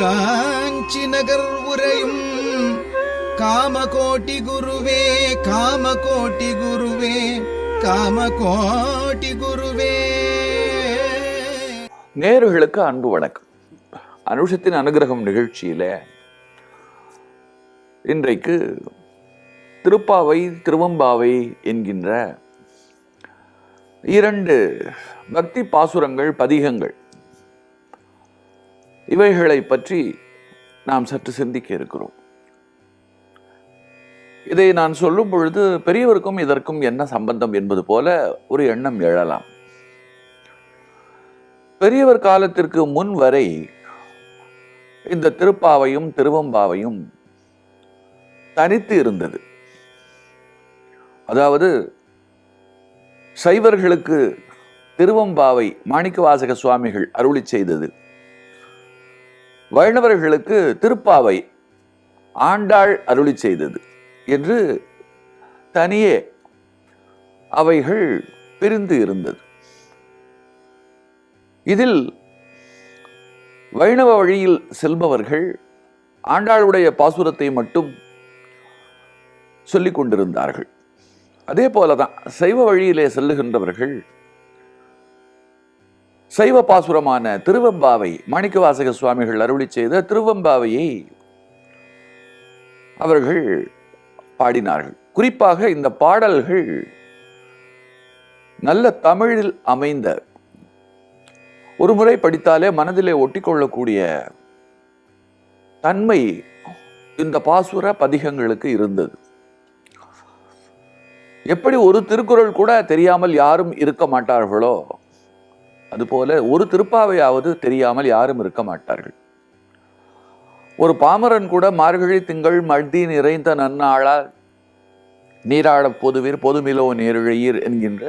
காஞ்சி நகர் உரையும் காமகோட்டி குருவே காமகோட்டி குருவே காமகோட்டி குருவே. நேர்களுக்கு அன்பு வணக்கம். அனுஷத்தின் அனுகிரகம் நிகழ்ச்சியில இன்றைக்கு திருப்பாவை திருவம்பாவை என்கின்ற இரண்டு பக்தி பாசுரங்கள் பதிகங்கள் இவைகளை பற்றி நாம் சற்று சிந்திக்க இருக்கிறோம். இதை நான் சொல்லும் பொழுது பெரியவருக்கும் இதற்கும் என்ன சம்பந்தம் என்பது போல ஒரு எண்ணம் எழலாம். பெரியவர் காலத்திற்கு முன் வரை இந்த திருப்பாவையும் திருவம்பாவையும் தனித்து இருந்தது. அதாவது சைவர்களுக்கு திருவம்பாவை மாணிக்கவாசக சுவாமிகள் அருளி செய்தது. வைணவர்களுக்கு திருப்பாவை ஆண்டாள் அருளி செய்தது என்று தனியே அவைகள் பிரிந்து இருந்தது. இதில் வைணவ வழியில் செல்பவர்கள் ஆண்டாளுடைய பாசுரத்தை மட்டும் சொல்லிக் கொண்டிருந்தார்கள். அதே போல தான் சைவ வழியிலே செல்லுகின்றவர்கள் சைவ பாசுரமான திருவம்பாவை மாணிக்கவாசக சுவாமிகள் அருளி செய்த திருவம்பாவையை அவர்கள் பாடினார்கள். குறிப்பாக இந்த பாடல்கள் நல்ல தமிழில் அமைந்த ஒரு முறை படித்தாலே மனதிலே ஒட்டிக்கொள்ளக்கூடிய தன்மை இந்த பாசுர பதிகங்களுக்கு இருந்தது. எப்படி ஒரு திருக்குறள் கூட தெரியாமல் யாரும் இருக்க மாட்டார்களோ? அதுபோல ஒரு திருப்பாவையாவது தெரியாமல் யாரும் இருக்க மாட்டார்கள். ஒரு பாமரன் கூட மார்கழி திங்கள் மழ்தி நிறைந்த நன்னாளா நீராட பொதுவீர் பொதுமிலோ நேரிழையீர் என்கின்ற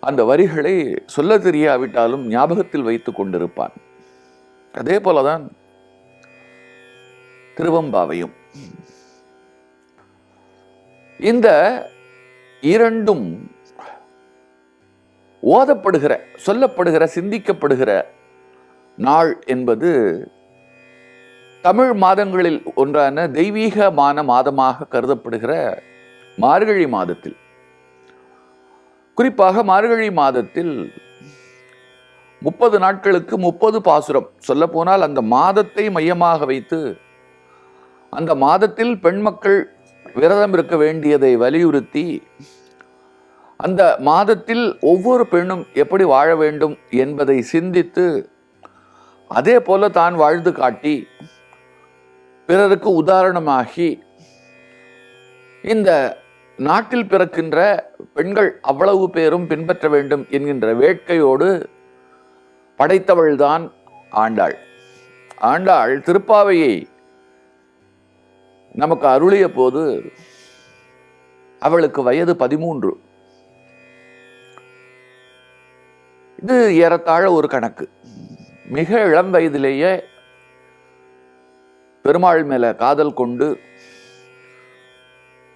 அந்த வரிகளை சொல்ல தெரியாவிட்டாலும் ஞாபகத்தில் வைத்துக் கொண்டிருப்பான். அதே போலதான் திருவம்பாவையும். இந்த இரண்டும் ஓதப்படுகிற சொல்லப்படுகிற சிந்திக்கப்படுகிற நாள் என்பது தமிழ் மாதங்களில் ஒன்றான தெய்வீகமான மாதமாக கருதப்படுகிற மார்கழி மாதத்தில். குறிப்பாக மார்கழி மாதத்தில் முப்பது நாட்களுக்கு முப்பது பாசுரம். சொல்லப்போனால் அந்த மாதத்தை மையமாக வைத்து அந்த மாதத்தில் பெண் மக்கள் விரதம் இருக்க வேண்டியதை வலியுறுத்தி அந்த மாதத்தில் ஒவ்வொரு பெண்ணும் எப்படி வாழ வேண்டும் என்பதை சிந்தித்து அதே போல தான் வாழ்ந்து காட்டி பிறருக்கு உதாரணமாகி இந்த நாட்டில் பிறக்கின்ற பெண்கள் அவ்வளவு பேரும் பின்பற்ற வேண்டும் என்கின்ற வேட்கையோடு படைத்தவள்தான் ஆண்டாள். ஆண்டாள் திருப்பாவையை நமக்கு அருளிய போது அவளுக்கு வயது பதிமூன்று. இது ஏறத்தாழ ஒரு கணக்கு. மிக இளம் வயதிலேயே பெருமாள் மேலே காதல் கொண்டு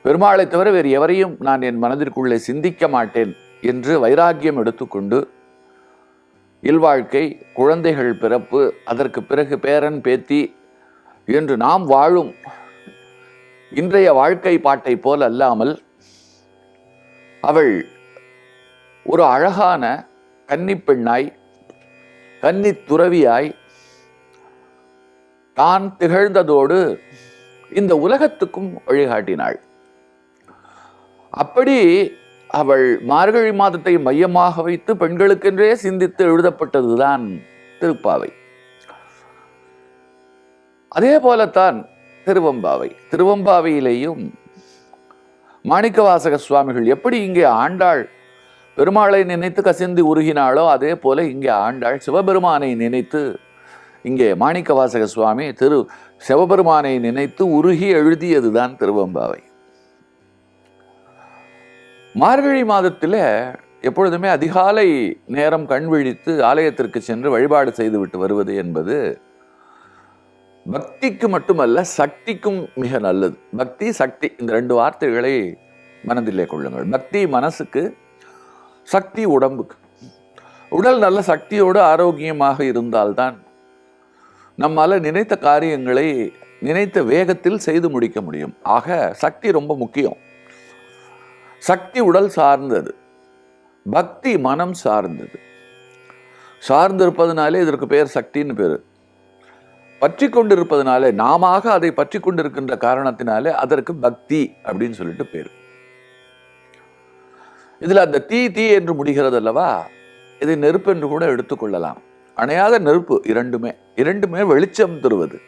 பெருமாளை தவிர வேறு எவரையும் நான் என் மனதிற்குள்ளே சிந்திக்க மாட்டேன் என்று வைராக்கியம் எடுத்துக்கொண்டு இல்வாழ்க்கை குழந்தைகள் பிறப்பு அதற்கு பிறகு பேரன் பேத்தி என்று நாம் வாழும் இன்றைய வாழ்க்கை பாட்டை போல் அல்லாமல் அவள் ஒரு அழகான கன்னிப்பெண்ணாய் கன்னி துறவியாய் தான் திகழ்ந்ததோடு இந்த உலகத்துக்கும் வழிகாட்டினாள். அப்படி அவள் மார்கழி மாதத்தை மையமாக வைத்து பெண்களுக்கென்றே சிந்தித்து எழுதப்பட்டதுதான் திருப்பாவை. அதே போலத்தான் திருவம்பாவை. திருவம்பாவையிலேயும் மாணிக்கவாசக சுவாமிகள் எப்படி இங்கே ஆண்டாள் பெருமாளை நினைத்து கசிந்து உருகினாளோ அதே போல இங்கே ஆண்டாள் சிவபெருமானை நினைத்து இங்கே மாணிக்கவாசக சுவாமி திரு சிவபெருமானை நினைத்து உருகி எழுதியதுதான் திருவம்பாவை. மார்கழி மாதத்தில் எப்பொழுதுமே அதிகாலை நேரம் கண் விழித்து ஆலயத்திற்கு சென்று வழிபாடு செய்துவிட்டு வருவது என்பது பக்திக்கு மட்டுமல்ல சக்திக்கும் மிக நல்லது. பக்தி சக்தி இந்த ரெண்டு வார்த்தைகளை மனதிலே கொள்ளுங்கள். பக்தி மனசுக்கு சக்தி உடம்புக்கு. உடல் நல்ல சக்தியோடு ஆரோக்கியமாக இருந்தால்தான் நம்மால் நினைத்த காரியங்களை நினைத்த வேகத்தில் செய்து முடிக்க முடியும். ஆக சக்தி ரொம்ப முக்கியம். சக்தி உடல் சார்ந்தது. பக்தி மனம் சார்ந்தது. சார்ந்திருப்பதனாலே இதற்கு பேர் சக்தின்னு பேர். பற்றி கொண்டிருப்பதனாலே நாம அதை பற்றி கொண்டிருக்கின்ற காரணத்தினாலே அதற்கு பக்தி அப்படின்னு சொல்லிட்டு பேர். இதில் அந்த தீ தீ என்று முடிகிறது அல்லவா இதை நெருப்பு என்று கூட எடுத்துக்கொள்ளலாம் அணையாத நெருப்பு இரண்டுமே. இரண்டுமே வெளிச்சம் தருவது.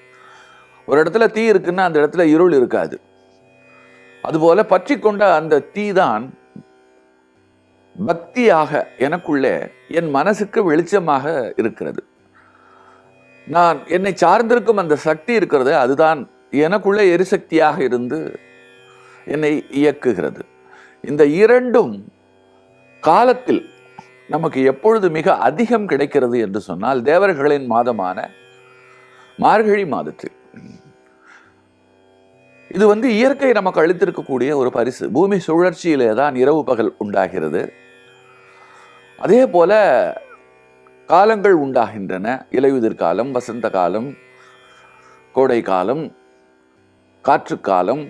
ஒரு இடத்துல தீ இருக்குன்னா அந்த இடத்துல இருள் இருக்காது. அதுபோல பற்றி கொண்ட அந்த தீ தான் பக்தியாக எனக்குள்ளே என் மனசுக்கு வெளிச்சமாக இருக்கிறது. நான் என்னை சார்ந்திருக்கும் அந்த சக்தி இருக்கிறது அதுதான் எனக்குள்ளே எரிசக்தியாக இருந்து என்னை இயக்குகிறது. இந்த இரண்டும் காலத்தில் நமக்கு எப்பொழுது மிக அதிகம் கிடைக்கிறது என்று சொன்னால் தேவர்களின் மாதமான மார்கழி மாதத்தில். இது வந்து இயற்கை நமக்கு அளித்திருக்கக்கூடிய ஒரு பரிசு. பூமி சுழற்சியிலே தான் இரவு பகல் உண்டாகிறது. அதே போல காலங்கள் உண்டாகின்றன. இலையுதிர் காலம் வசந்த காலம் கோடை காலம் காற்றுக்காலம்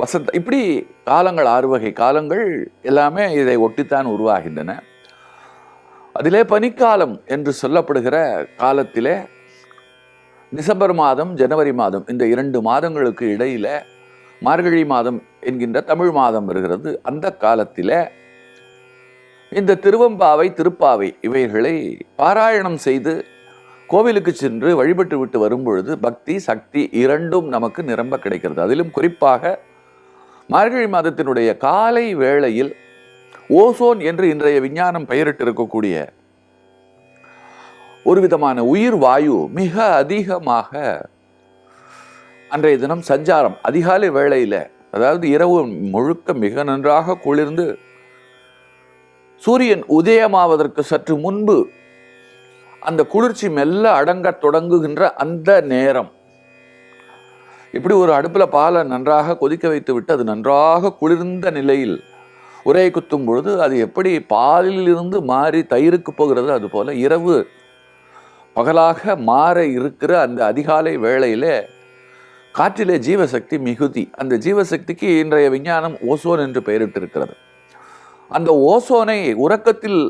வசந்த இப்படி காலங்கள் ஆறு வகை காலங்கள் எல்லாமே இதை ஒட்டித்தான் உருவாகின்றன. அதிலே பனிக்காலம் என்று சொல்லப்படுகிற காலத்திலே டிசம்பர் மாதம் ஜனவரி மாதம் இந்த இரண்டு மாதங்களுக்கு இடையில் மார்கழி மாதம் என்கின்ற தமிழ் மாதம் வருகிறது. அந்த காலத்தில் இந்த திருவம்பாவை திருப்பாவை இவைகளை பாராயணம் செய்து கோவிலுக்கு சென்று வழிபட்டு விட்டு வரும்பொழுது பக்தி சக்தி இரண்டும் நமக்கு நிரம்ப கிடைக்கிறது. அதிலும் குறிப்பாக மார்கழி மாதத்தினுடைய காலை வேளையில் ஓசோன் என்று இன்றைய விஞ்ஞானம் பெயரிட்டிருக்கக்கூடிய ஒரு விதமான உயிர் வாயு மிக அதிகமாக அன்றைய தினம் சஞ்சாரம் அதிகாலை வேளையில் அதாவது இரவு முழுக்க மிக நன்றாக குளிர்ந்து சூரியன் உதயமாவதற்கு சற்று முன்பு அந்த குளிர்ச்சி மெல்ல அடங்கத் தொடங்குகின்ற அந்த நேரம். இப்படி ஒரு அடுப்பில் பாலை நன்றாக கொதிக்க வைத்து விட்டு அது நன்றாக குளிர்ந்த நிலையில் உரையை குத்தும் பொழுது அது எப்படி பாலிலிருந்து மாறி தயிருக்கு போகிறது அதுபோல் இரவு பகலாக மாற இருக்கிற அந்த அதிகாலை வேளையிலே காற்றிலே ஜீவசக்தி மிகுதி. அந்த ஜீவசக்திக்கு இன்றைய விஞ்ஞானம் ஓசோன் என்று பெயரிட்டிருக்கிறது. அந்த ஓசோனை உறக்கத்தில்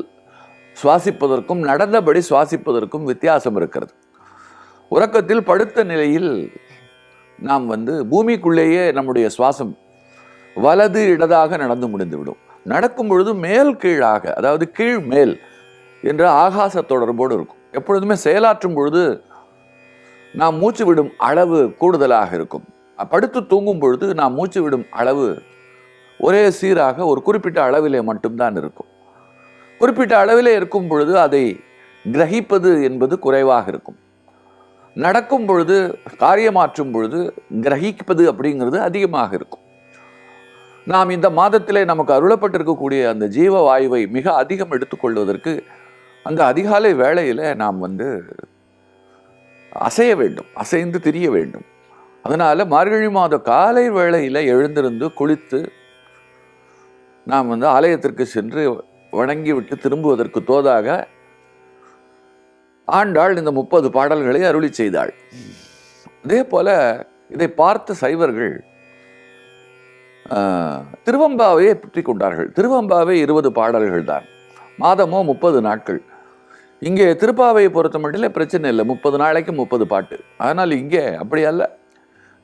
சுவாசிப்பதற்கும் நடந்தபடி சுவாசிப்பதற்கும் வித்தியாசம் இருக்கிறது. உறக்கத்தில் படுத்த நிலையில் நாம் வந்து பூமிக்குள்ளேயே நம்முடைய சுவாசம் வலது இடதாக நடந்து முடிந்துவிடும். நடக்கும் பொழுது மேல் கீழாக அதாவது கீழ் மேல் என்ற ஆகாச தொடர்போடு இருக்கும். எப்பொழுதுமே செயலாற்றும் பொழுது நாம் மூச்சு விடும் அளவு கூடுதலாக இருக்கும். படுத்து தூங்கும் பொழுது நாம் மூச்சு விடும் அளவு ஒரே சீராக ஒரு குறிப்பிட்ட அளவிலே மட்டும்தான் இருக்கும். குறிப்பிட்ட அளவிலே இருக்கும் பொழுது அதை கிரகிப்பது என்பது குறைவாக இருக்கும். நடக்கும் பொழுது காரியமாற்றும் பொழுது கிரகிப்பது அப்படிங்கிறது அதிகமாக இருக்கும். நாம் இந்த மாதத்திலே நமக்கு அருளப்பட்டிருக்கக்கூடிய அந்த ஜீவ வாயுவை மிக அதிகம் எடுத்துக்கொள்வதற்கு அந்த அதிகாலை வேளையில் நாம் வந்து அசைய வேண்டும் அசைந்து திரிய வேண்டும். அதனால் மார்கழி மாத காலை வேளையில் எழுந்திருந்து குளித்து நாம் வந்து ஆலயத்திற்கு சென்று வணங்கிவிட்டு திரும்புவதற்கு தோதாக ஆண்டாள் இந்த முப்பது பாடல்களை அருளி செய்தாள். அதே போல இதை பார்த்த சைவர்கள் திருவம்பாவையே பற்றி கொண்டார்கள். திருவம்பாவை இருபது பாடல்கள் தான். மாதமோ முப்பது நாட்கள். இங்கே திருப்பாவையை பொறுத்த மட்டும் பிரச்சனை இல்லை. முப்பது நாளைக்கு முப்பது பாட்டு. ஆனால் இங்கே அப்படி அல்ல.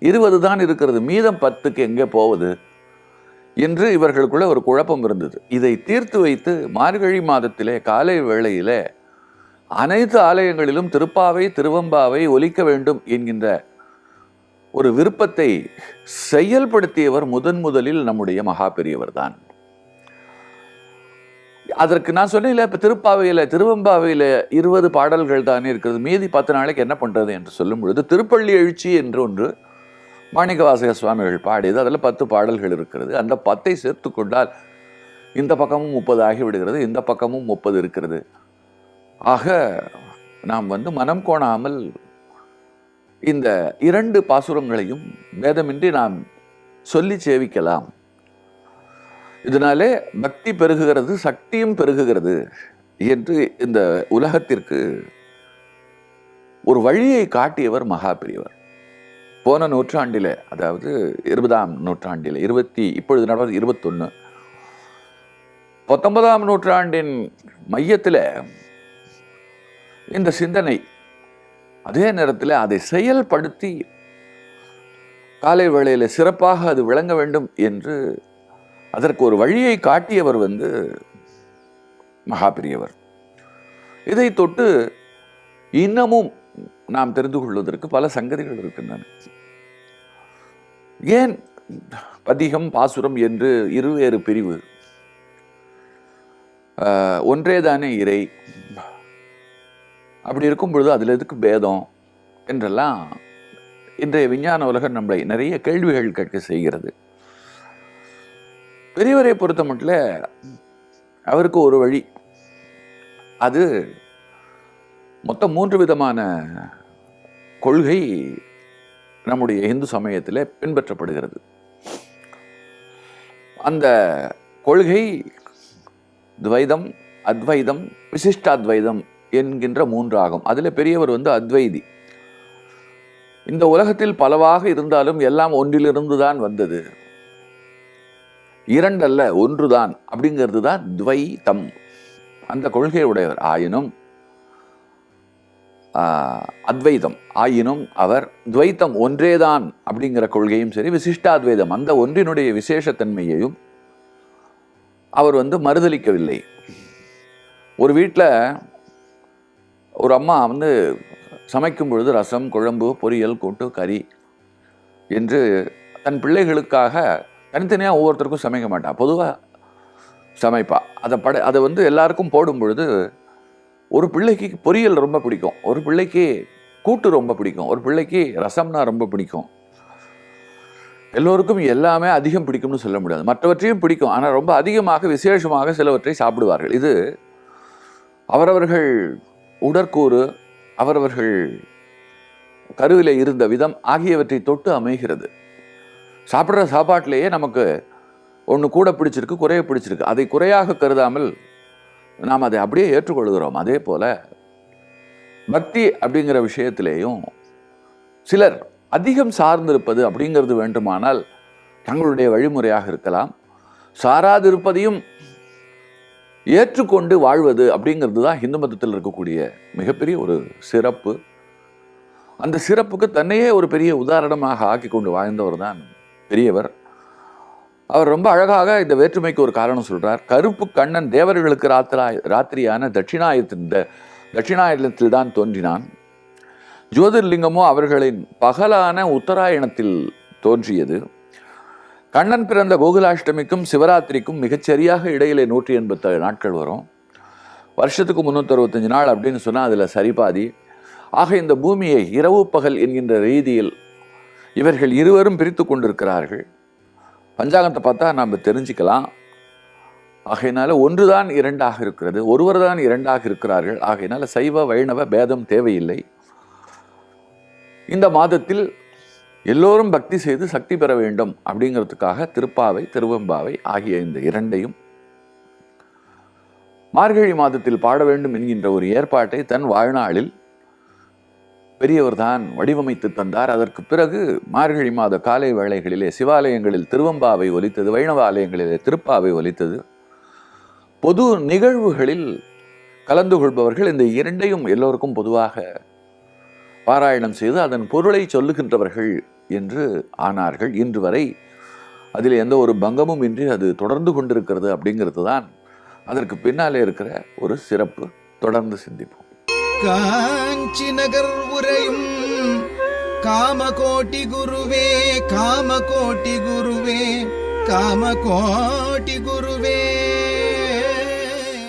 இருபது தான் இருக்கிறது. மீதம் பத்துக்கு எங்கே போவது என்று இவர்களுக்குள்ள ஒரு குழப்பம் இருந்தது. இதை தீர்த்து வைத்து மார்கழி மாதத்திலே காலை வேளையிலே அனைத்து ஆலயங்களிலும் திருப்பாவை திருவம்பாவை ஒலிக்க வேண்டும் என்கின்ற ஒரு விருப்பத்தை செயல்படுத்தியவர் முதன் முதலில் நம்முடைய மகா பெரியவர் தான் அதற்கு நான் சொன்னேன் இப்போ திருப்பாவையில் திருவம்பாவையில் இருபது பாடல்கள் தானே இருக்கிறது மீதி பத்து நாளைக்கு என்ன பண்ணுறது என்று சொல்லும் பொழுது திருப்பள்ளி எழுச்சி என்று ஒன்று மாணிக்கவாசக சுவாமிகள் பாடியது அதில் பத்து பாடல்கள் இருக்கிறது. அந்த பத்தை சேர்த்து கொண்டால் இந்த பக்கமும் முப்பது ஆகிவிடுகிறது இந்த பக்கமும் முப்பது இருக்கிறது. ஆக நாம் வந்து மனம் கோணாமல் இந்த இரண்டு பாசுரங்களையும் பேதமின்றி நாம் சொல்லி சேவிக்கலாம். இதனாலே பக்தி பெருகுகிறது சக்தியும் பெருகுகிறது என்று இந்த உலகத்திற்கு ஒரு வழியை காட்டியவர் மகா பெரியவர் போன நூற்றாண்டில் அதாவது இருபதாம் நூற்றாண்டில் இருபத்தி இப்பொழுது நடவது இருபத்தொன்று பத்தொன்பதாம் நூற்றாண்டின் மையத்தில் இந்த சிந்தனை. அதே நேரத்தில் அதை செயல்படுத்தி காலை வேளையில் சிறப்பாக அது விளங்க வேண்டும் என்று அதற்கு ஒரு வழியை காட்டியவர் வந்து மகாபிரியவர். இதை தொட்டு இன்னமும் நாம் தெரிந்து கொள்வதற்கு பல சங்கதிகள் இருக்கின்றன. ஏன் பதிகம் பாசுரம் என்று இருவேறு பிரிவு? ஒன்றேதானே இறை? அப்படி இருக்கும் பொழுது அதில் எதுக்கு பேதம் என்றெல்லாம் இன்றைய விஞ்ஞான உலகம் நம்மளை நிறைய கேள்விகள் கேட்க செய்கிறது. பெரியவரை பொறுத்த மட்டும் அவருக்கு ஒரு வழி. அது மொத்தம் மூன்று விதமான கொள்கை நம்முடைய இந்து சமயத்தில் பின்பற்றப்படுகிறது. அந்த கொள்கை துவைதம் அத்வைதம் விசிஷ்டாத்வைதம் என்கின்ற மூன்றாகும். அதில் பெரியவர் வந்து அத்வைதி. இந்த உலகத்தில் பலவாக இருந்தாலும் எல்லாம் ஒன்றிலிருந்து தான் வந்தது. இரண்டல்ல ஒன்றுதான் அப்படிங்கிறது தான் துவைதம் அந்த கொள்கை உடையவர் ஆயினும் அத்வைதம். ஆயினும் அவர் துவைத்தம் ஒன்றேதான் அப்படிங்கிற கொள்கையும் சரி விசிஷ்டாத்வைதம். அந்த ஒன்றினுடைய விசேஷத்தன்மையையும் அவர் வந்து மறுதலிக்கவில்லை. ஒரு வீட்டில் ஒரு அம்மா வந்து சமைக்கும் பொழுது ரசம் குழம்பு பொரியல் கூட்டு கறி என்று தன் பிள்ளைகளுக்காக தனித்தனியாக ஒவ்வொருத்தருக்கும் சமைக்க மாட்டான் பொதுவாக சமைப்பாள் அதை பட அதை வந்து எல்லாருக்கும் போடும் பொழுது ஒரு பிள்ளைக்கு பொரியல் ரொம்ப பிடிக்கும். ஒரு பிள்ளைக்கு கூட்டு ரொம்ப பிடிக்கும். ஒரு பிள்ளைக்கு ரசம்னா ரொம்ப பிடிக்கும். எல்லோருக்கும் எல்லாமே அதிகம் பிடிக்கும்னு சொல்ல முடியாது. மற்றவற்றையும் பிடிக்கும். ஆனால் ரொம்ப அதிகமாக விசேஷமாக சிலவற்றை சாப்பிடுவார்கள். இது அவரவர்கள் உடற்கூறு அவரவர்கள் கருவிலே இருந்த விதம் ஆகியவற்றை தொட்டு அமைகிறது. சாப்பிட்ற சாப்பாட்டிலேயே நமக்கு ஒன்று கூட பிடிச்சிருக்கு குறைய பிடிச்சிருக்கு. அதை குறையாக கருதாமல் நாம் அதை அப்படியே ஏற்றுக்கொள்கிறோம். அதே போல் பக்தி அப்படிங்கிற விஷயத்திலேயும் சிலர் அதிகம் சார்ந்திருப்பது அப்படிங்கிறது வேண்டுமானால் தங்களுடைய வழிமுறையாக இருக்கலாம். சாராதிருப்பதையும் ஏற்றுக்கொண்டு வாழ்வது அப்படிங்கிறது தான் இந்து மதத்தில் இருக்கக்கூடிய மிகப்பெரிய ஒரு சிறப்பு. அந்த சிறப்புக்கு தன்னையே ஒரு பெரிய உதாரணமாக ஆக்கி கொண்டு வாழ்ந்தவர் தான் பெரியவர். அவர் ரொம்ப அழகாக இந்த வேற்றுமைக்கு ஒரு காரணம் சொல்கிறார் கருப்பு கண்ணன் தேவர்களுக்கு ராத்திரா ராத்திரியான தட்சிணாயத்தின் இந்த தட்சிணாயனத்தில் தான் தோன்றினான். ஜோதிர்லிங்கமோ அவர்களின் பகலான உத்தராயணத்தில் தோன்றியது. கண்ணன் பிறந்த கோகுலாஷ்டமிக்கும் சிவராத்திரிக்கும் மிகச்சரியாக இடையிலே நூற்றி எண்பத்தேழு நாட்கள் வரும். வருஷத்துக்கு முந்நூற்றறுபத்தஞ்சு நாள் அப்படின்னு சொன்னால் அதில் சரிபாதி. ஆக இந்த பூமியை இரவு பகல் என்கின்ற ரீதியில் இவர்கள் இருவரும் பிரித்து கொண்டிருக்கிறார்கள். பஞ்சாங்கத்தை பார்த்தா நாம் தெரிஞ்சுக்கலாம். ஆகையினால ஒன்றுதான் இரண்டாக இருக்கிறது. ஒருவர் தான் இரண்டாக இருக்கிறார்கள். ஆகையினால சைவ வைணவ பேதம் தேவையில்லை. இந்த மாதத்தில் எல்லோரும் பக்தி செய்து சக்தி பெற வேண்டும் அப்படிங்கிறதுக்காக திருப்பாவை திருவெம்பாவை ஆகிய இந்த இரண்டையும் மார்கழி மாதத்தில் பாட வேண்டும் என்கின்ற ஒரு ஏற்பாட்டை தன் வாழ்நாளில் பெரியவர் தான் வடிவமைத்து தந்தார். அதற்கு பிறகு மார்கழி மாத காலை வேளைகளிலே சிவாலயங்களில் திருவம்பாவை ஒலித்தது வைணவ ஆலயங்களிலே திருப்பாவை ஒலித்தது. பொது நிகழ்வுகளில் கலந்து கொள்பவர்கள் இந்த இரண்டையும் எல்லோருக்கும் பொதுவாக பாராயணம் செய்து அதன் பொருளை சொல்லுகின்றவர்கள் என்று ஆனார்கள். இன்று வரை அதில் எந்த ஒரு பங்கமும் இன்றி அது தொடர்ந்து கொண்டிருக்கிறது அப்படிங்கிறது தான் அதற்கு பின்னாலே இருக்கிற ஒரு சிறப்பு. தொடர்ந்து சிந்திப்போம். காஞ்சி நகர் உரையும் காமகோட்டி குருவே காமகோட்டி குருவே காமகோட்டி குருவே.